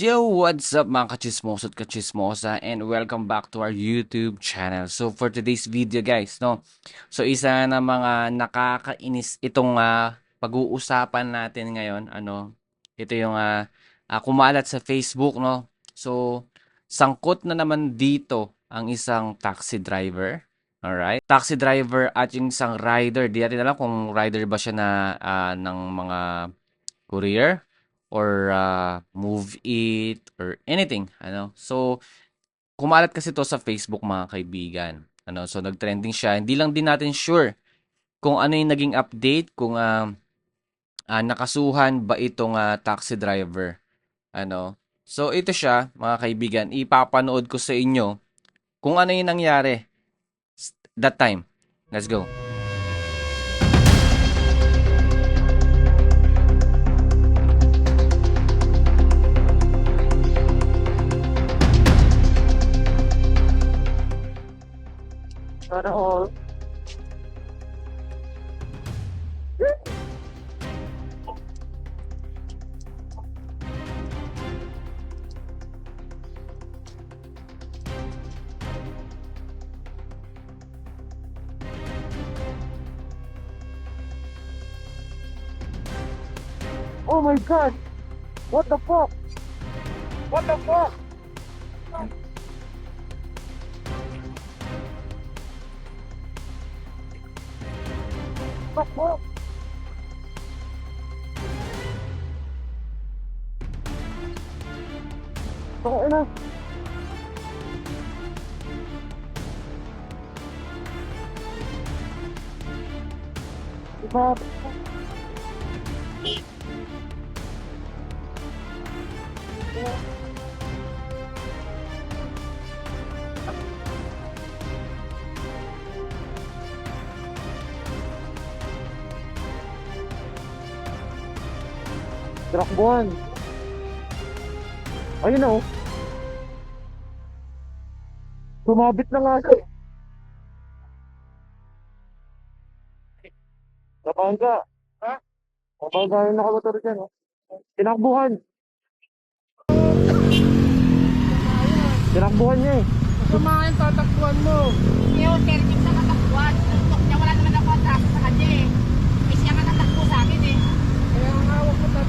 Yo, what's up mga kachismoso at kachismosa and welcome back to our YouTube channel. So for today's video guys, no. So isa na mga nakakainis itong ah, pag-uusapan natin ngayon, ano. Ito yung ah, ah, kumalat sa Facebook, no. So sangkot na naman dito ang isang taxi driver. Alright? Taxi driver at yung isang rider. Di natin alam kung rider ba siya na ah, ng mga courier or uh, move it or anything ano? So kumalat kasi to sa Facebook mga kaibigan ano? So nagtrending siya. Hindi lang din natin sure kung ano yung naging update kung uh, uh, nakasuhan ba itong uh, taxi driver ano? So ito siya mga kaibigan. Ipapanood ko sa inyo kung ano yung nangyari that time. Let's go Sana all. Oh my god! What the fuck? What the fuck? 快快快！走呢？快！Yeah. Na. Trakbuhan. Ayun oh. Sumabit na nga siya. Kapangga. Ha? Kapangga yung nakamotor dyan oh. Tinakbuhan. Tinakbuhan niya eh. Kumain, tatakbuhan mo. Yung service na katakbuhan. Tuntok niya, wala naman ako atraso sa kanya eh. May siya ka natakbo sa akin eh. Kaya ang hawak mo tatakbuhan, pangit yun. Sumabit na. May siya natakbuhan. Tuntok niya, sabi, wala naman ako atraso sa kanya ko eh.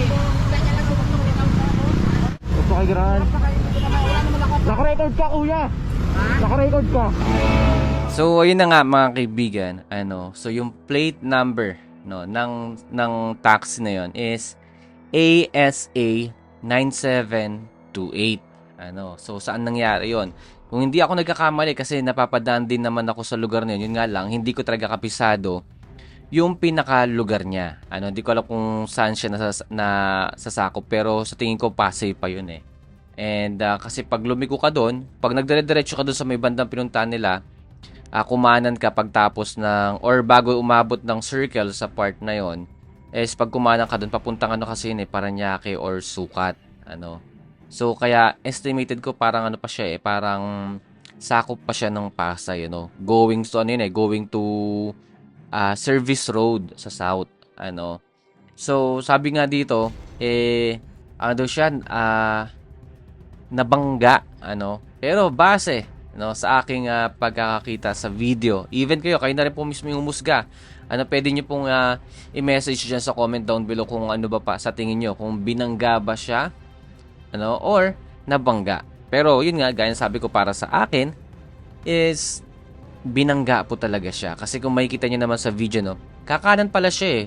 Wala niya lang tumuntok din ako. Gusto kay Gran. Nakarecord ka kuya. Nakarecord ka. So ayun na nga mga kaibigan, ano, so yung plate number no ng ng taxi na yon is ASA 9728. Ano, so saan nangyari yon? Kung hindi ako nagkakamali kasi napapadaan din naman ako sa lugar na yun, yun nga lang, hindi ko talaga kapisado yung pinaka lugar niya. Ano, hindi ko alam kung saan siya nasas, na sasakop pero sa tingin ko Pasay pa yun eh. And ah, kasi pag lumiko ka doon, pag nagdire-diretso ka doon sa may bandang pinuntahan nila, ah, kumanan ka pagtapos ng or bago umabot ng circle sa part na yon is pag kumanan ka doon papuntang ano kasi yun eh Paranaque or Sukat ano so kaya estimated ko parang ano pa siya eh parang sakop pa siya ng Pasay you know. Going to ano yun eh going to ah, service road sa south ano. So sabi nga dito eh ano daw siya ah nabangga ano. Pero base no sa aking ah, pagkakakita sa video. Even kayo kayo na rin po mismo yung umusga ano pwede niyo pong ah, i-message diyan sa comment down below kung ano ba pa sa tingin niyo kung binangga ba siya ano or nabangga pero yun nga gaya sabi ko para sa akin is binangga po talaga siya kasi kung makikita niyo naman sa video no kakanan pala siya eh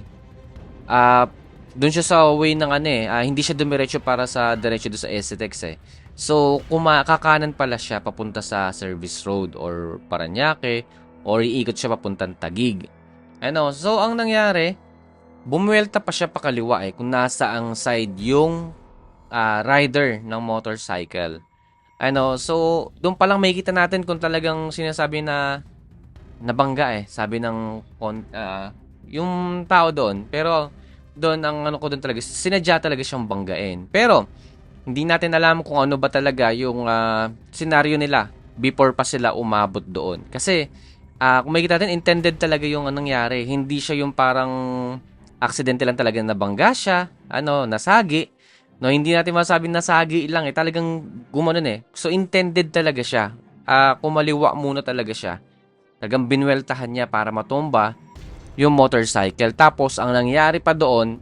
ah doon siya sa way ng ano eh, ah, hindi siya dumiretso para sa diretso doon sa SCTEX eh. So, kuma kakanan pala siya papunta sa Service Road or Paranaque or iikot siya papuntang Tagig. Ano, so ang nangyari, bumuwelta pa siya pakaliwa eh kung nasa ang side yung ah, rider ng motorcycle. Ano, so doon pa lang makikita natin kung talagang sinasabi na nabangga eh, sabi ng ah, yung tao doon. Pero doon ang ano ko doon talaga, sinadya talaga siyang banggain. Pero hindi natin alam kung ano ba talaga yung ah, senaryo nila before pa sila umabot doon. Kasi ah kung makikita natin, intended talaga yung anong nangyari. Hindi siya yung parang aksidente lang talaga nabangga siya, ano, nasagi. No, hindi natin masabi nasagi lang eh. Talagang gumanon eh. So, intended talaga siya. Ah, kumaliwa muna talaga siya. Talagang binweltahan niya para matumba yung motorcycle. Tapos, ang nangyari pa doon,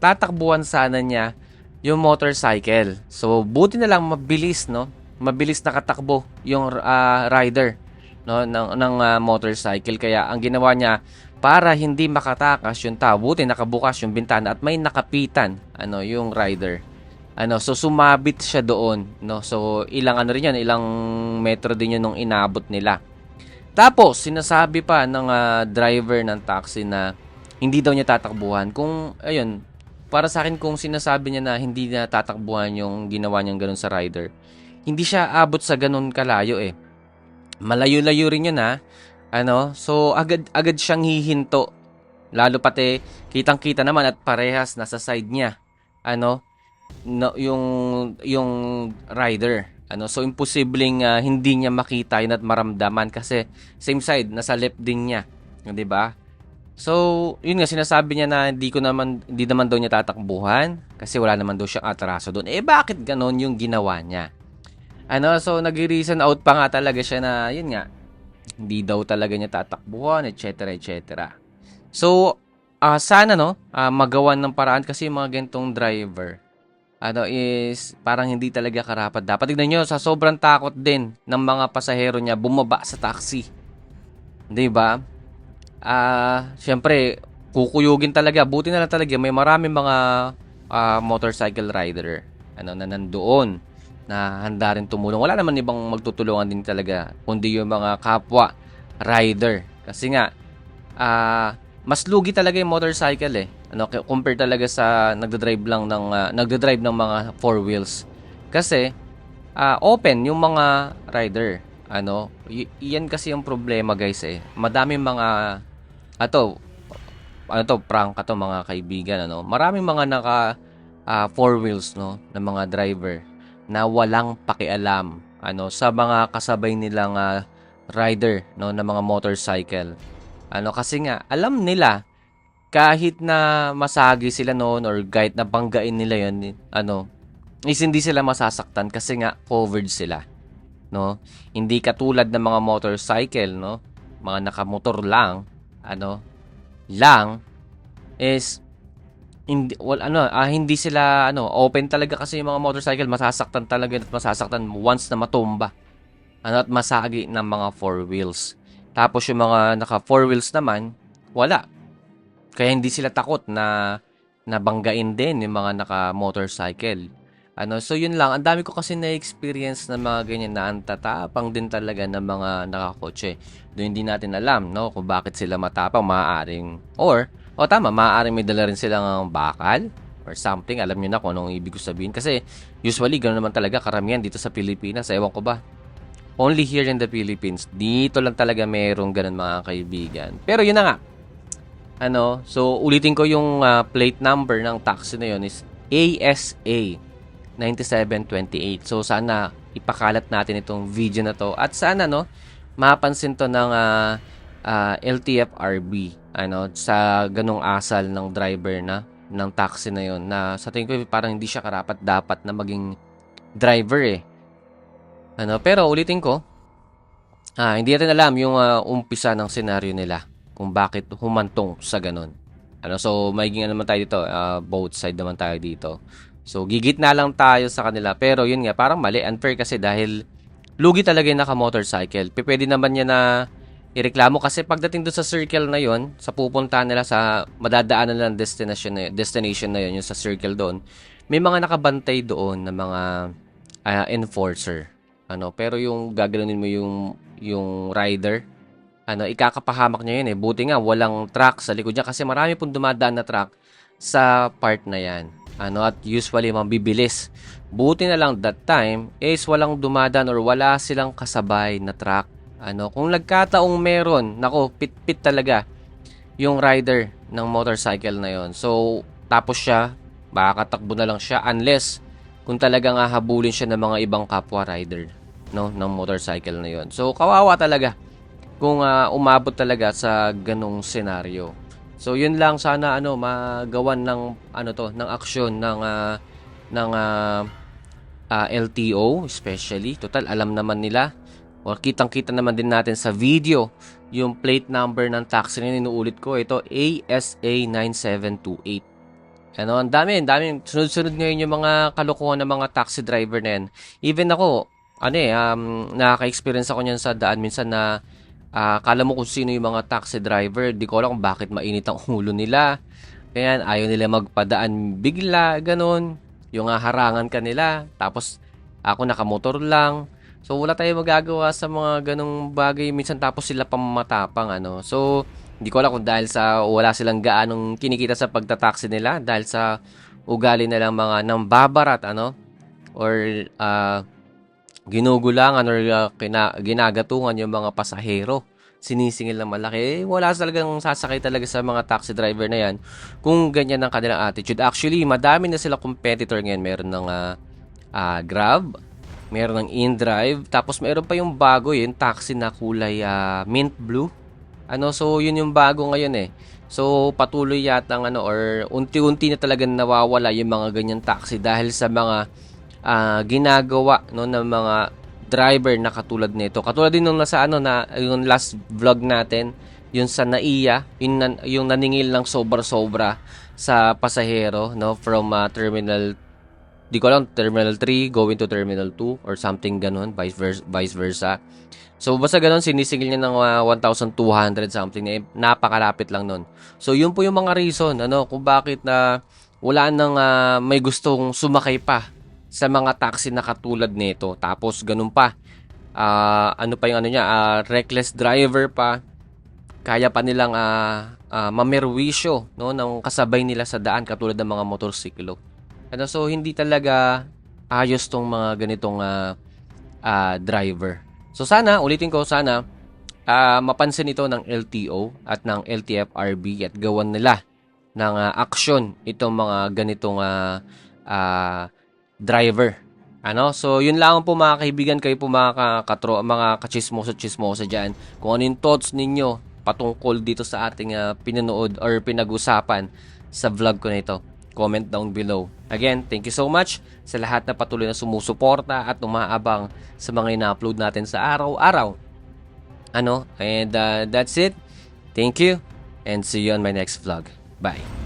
tatakbuhan sana niya yung motorcycle. So, buti na lang mabilis, no? Mabilis nakatakbo yung ah, rider no ng ng ah, motorcycle kaya ang ginawa niya para hindi makatakas yung tao. Buti nakabukas yung bintana at may nakapitan ano yung rider. Ano so sumabit siya doon no? So ilang ano rin yan ilang metro din yun nung inabot nila. Tapos sinasabi pa ng ah, driver ng taxi na hindi daw niya tatakbuhan kung ayun para sa akin kung sinasabi niya na hindi na tatakbuhan yung ginawa niyang ganun sa rider hindi siya abot sa ganun kalayo eh. Malayo-layo rin yun ha. Ano? So, agad, agad siyang hihinto. Lalo pati, kitang-kita naman at parehas nasa side niya. Ano? No, yung, yung rider. Ano? So, imposibleng ah, hindi niya makita yun at maramdaman kasi same side, nasa left din niya. 'Di ba? So, yun nga sinasabi niya na hindi ko naman hindi naman daw niya tatakbuhan kasi wala naman daw siyang atraso doon. Eh bakit ganon yung ginawa niya? Ano, so nag-reason out pa nga talaga siya na, yun nga, hindi daw talaga niya tatakbuhan, etc. etc. So, ah sana no, ah, magawan ng paraan kasi mga gantong driver, ano is parang hindi talaga karapat dapat. Tignan nyo, sa sobrang takot din ng mga pasahero niya, bumaba sa taxi. 'Di ba? Ah, syempre, kukuyugin talaga. Buti na lang talaga may maraming mga ah, motorcycle rider ano na nandoon na handa rin tumulong. Wala naman ibang magtutulungan din talaga kundi yung mga kapwa rider. Kasi nga ah mas lugi talaga yung motorcycle eh. Ano compare talaga sa nagdo-drive lang ng ah, nagdo-drive ng mga four wheels. Kasi ah, open yung mga rider. Ano, y- yan kasi yung problema guys eh. Madaming mga ato ano to prank ato mga kaibigan ano. Maraming mga naka ah, four wheels no ng mga driver na walang pakialam ano sa mga kasabay nilang ah, rider no ng mga motorcycle. Ano kasi nga alam nila kahit na masagi sila noon or kahit na banggain nila yon ano is hindi sila masasaktan kasi nga covered sila no hindi katulad ng mga motorcycle no mga nakamotor lang ano lang is hindi wal ano ah, hindi sila ano open talaga kasi yung mga motorcycle masasaktan talaga at masasaktan once na matumba. Ano at masagi ng mga four wheels. Tapos yung mga naka four wheels naman wala. Kaya hindi sila takot na nabanggain din yung mga naka motorcycle. Ano so yun lang. Ang dami ko kasi na experience na mga ganyan na ang tatapang din talaga ng mga nakakotse. Doon hindi natin alam no kung bakit sila matapang maaaring or o tama, maaaring may dala rin silang bakal or something. Alam niyo na kung anong ibig ko sabihin. Kasi usually, ganoon naman talaga karamihan dito sa Pilipinas. Ewan ko ba. Only here in the Philippines. Dito lang talaga mayroong ganun mga kaibigan. Pero yun na nga. Ano, so ulitin ko yung ah, plate number ng taxi na yun is ASA 9728. So sana ipakalat natin itong video na to. At sana no, mapansin to ng ah, ah, LTFRB ano sa ganong asal ng driver na ng taxi na yon na sa tingin ko parang hindi siya karapat dapat na maging driver eh. Ano, pero ulitin ko, ah, hindi natin alam yung ah, umpisa ng senaryo nila kung bakit humantong sa ganon. Ano, so magiging ano naman tayo dito, ah, both side naman tayo dito. So gigit na lang tayo sa kanila pero yun nga parang mali, unfair kasi dahil lugi talaga yung naka-motorcycle. Pwede naman niya na ireklamo kasi pagdating doon sa circle na yon sa pupuntahan nila sa madadaanan nila ng destination na, destination na yon yung sa circle doon may mga nakabantay doon na mga ah, enforcer. Ano pero yung gaganunin mo yung yung rider ano ikakapahamak niya yun eh. Buti nga walang truck sa likod niya kasi marami pong dumadaan na truck sa part na yan. Ano at usually mabibilis buti na lang that time is walang dumadaan or wala silang kasabay na truck ano, kung nagkataong meron, nako, pit-pit talaga yung rider ng motorcycle na yon. So, tapos siya, makakatakbo na lang siya unless kung talagang hahabulin siya ng mga ibang kapwa rider no ng motorcycle na yon. So, kawawa talaga kung ah, umabot talaga sa ganong senaryo. So yun lang sana ano magawan ng ano to ng aksyon ng ah, ng ah, ah, LTO especially total alam naman nila or kitang-kita naman din natin sa video yung plate number ng taxi na inuulit ko ito ASA 9728 ano, ang dami, ang dami. Sunod-sunod ngayon yung mga kalokohan ng mga taxi driver na yan. Even ako, ano eh, um, nakaka-experience ako niyan sa daan minsan na ah, kala mo kung sino yung mga taxi driver. Di ko alam kung bakit mainit ang ulo nila. Kaya ayaw nila magpadaan bigla, ganun. Yung harangan ka nila. Tapos ako nakamotor lang. So wala tayong magagawa sa mga ganong bagay. Minsan tapos sila pamatapang ano. So hindi ko alam kung dahil sa wala silang gaanong kinikita sa pagtataksi nila dahil sa ugali nilang mga nambabarat ano or ah, ginugulangan or ah, kina- ginagatungan yung mga pasahero. Sinisingil ng malaki. Eh, wala talagang sasakay talaga sa mga taxi driver na yan kung ganyan ang kanilang attitude. Actually madami na sila competitor ngayon. Meron ng ah, ah, Grab meron ng InDrive. Tapos meron pa yung bago yung taxi na kulay ah, mint blue. Ano so yun yung bago ngayon eh. So patuloy yata ang ano or unti-unti na talaga nawawala yung mga ganyan taxi dahil sa mga ah, ginagawa no ng mga driver na katulad nito. Katulad din nung nasa ano na yung last vlog natin yung sa NAIA yung, yung naningil ng sobra-sobra sa pasahero no from ah, terminal di ko alam terminal 3 going to terminal 2 or something ganun vice versa, vice versa. So basta ganun sinisingil niya ng ah, 1,200 something eh, napakalapit lang nun. So yun po yung mga reason ano kung bakit na wala nang ah, may gustong sumakay pa sa mga taxi na katulad nito. Tapos ganun pa. Ah, ano pa yung ano niya, ah, reckless driver pa. Kaya pa nilang ah, ah, mamerwisyo no ng kasabay nila sa daan katulad ng mga motorsiklo. Ano so hindi talaga ayos tong mga ganitong ah, ah, driver. So sana ulitin ko sana ah, mapansin ito ng LTO at ng LTFRB at gawan nila ng ah, aksyon itong mga ganitong ah, ah, driver. Ano? So, yun lang po mga kaibigan, kayo po mga ka- katro, mga kachismoso-chismoso dyan. Kung ano yung thoughts ninyo patungkol dito sa ating ah, pinanood or pinag-usapan sa vlog ko na ito. Comment down below. Again, thank you so much sa lahat na patuloy na sumusuporta at umaabang sa mga ina-upload natin sa araw-araw. Ano? And ah, that's it. Thank you and see you on my next vlog. Bye.